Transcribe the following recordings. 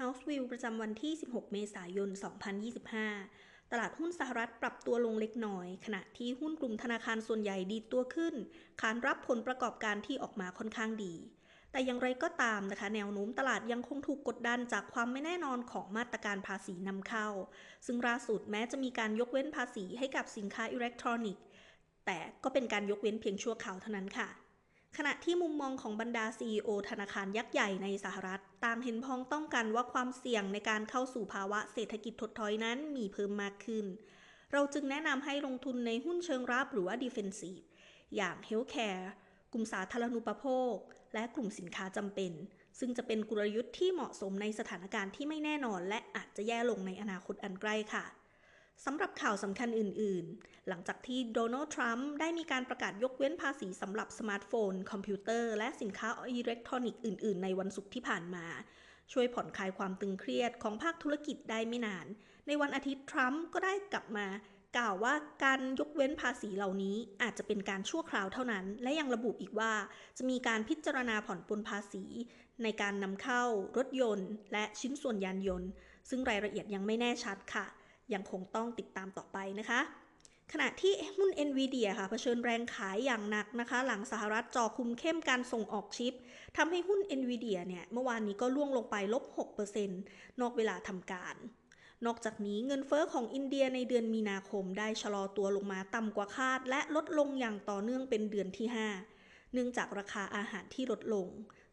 House View ประจำวันที่ 16 เมษายน 2025 ตลาดหุ้นสหรัฐปรับตัวลงเล็กน้อย ขณะที่หุ้นกลุ่มธนาคารส่วนใหญ่ดีตัวขึ้น ขานรับผลประกอบการที่ออกมาค่อนข้างดี แต่อย่างไรก็ตามนะคะ แนวโน้มตลาดยังคงถูกกดดันจากความไม่แน่นอนของมาตรการภาษีนำเข้า ซึ่งล่าสุดแม้จะมีการยกเว้นภาษีให้กับสินค้าอิเล็กทรอนิกส์ แต่ก็เป็นการยกเว้นเพียงชั่วคราวเท่านั้นค่ะ ขณะที่มุมมองของบรรดา CEO ธนาคารยักษ์ใหญ่ในสหรัฐ ต่างเห็นพ้องต้องกันว่าความเสี่ยงในการเข้าสู่ภาวะเศรษฐกิจถดถอยนั้นมีเพิ่มมากขึ้น เราจึงแนะนำให้ลงทุนในหุ้นเชิงรับหรือว่า defensive อย่าง healthcare กลุ่มสาธารณูปโภค และกลุ่มสินค้าจำเป็น ซึ่งจะเป็นกลยุทธ์ที่เหมาะสมในสถานการณ์ที่ไม่แน่นอน และอาจจะแย่ลงในอนาคตอันใกล้ค่ะ สำหรับข่าวสำคัญอื่น ๆ หลังจากที่โดนัลด์ทรัมป์ได้มีการประกาศยกเว้นภาษีสำหรับสมาร์ทโฟน คอมพิวเตอร์ และสินค้าอิเล็กทรอนิกส์อื่น ๆ ในวันศุกร์ที่ผ่านมา ช่วยผ่อนคลายความตึงเครียดของภาคธุรกิจได้ไม่นาน ในวันอาทิตย์ทรัมป์ก็ได้กลับมากล่าวว่าการยกเว้นภาษีเหล่านี้อาจจะเป็นการชั่วคราวเท่านั้น และยังระบุอีกว่า จะมีการพิจารณาผ่อนปลนภาษี ในการนำเข้ารถยนต์ และชิ้นส่วนยานยนต์ ซึ่งรายละเอียดยังไม่แน่ชัดค่ะ ยังคงต้องติดตามต่อไปนะคะ ขณะที่หุ้น NVIDIA ค่ะเผชิญแรงขายอย่างหนักนะคะ หลังสหรัฐจอคุมเข้มการส่งออกชิปทำให้หุ้น NVIDIA เนี่ยเมื่อวานนี้ก็ล่วงลงไปลบ 6%นอกเวลาทำการนอกจากนี้เงินเฟอ้อของอินเดียในเดือนมีนาคมได้ชะลอตัวลงมาต่ำกว่าคาด และลดลงอย่างต่อเนื่องเป็นเดือนที่ 5 เนื่องจากราคาอาหารที่ลดลง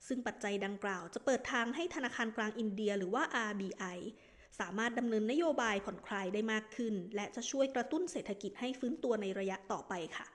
ซึ่งปัจจัยดังกล่าวจะเปิดทางให้ธนาคารกลางอินเดียหรือว่า RBI สามารถดำเนินนโยบายผ่อนคลายได้มากขึ้น และจะช่วยกระตุ้นเศรษฐกิจให้ฟื้นตัวในระยะต่อไปค่ะ